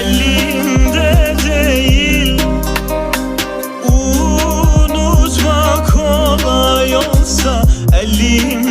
Elinde değil, unutmak olsa elim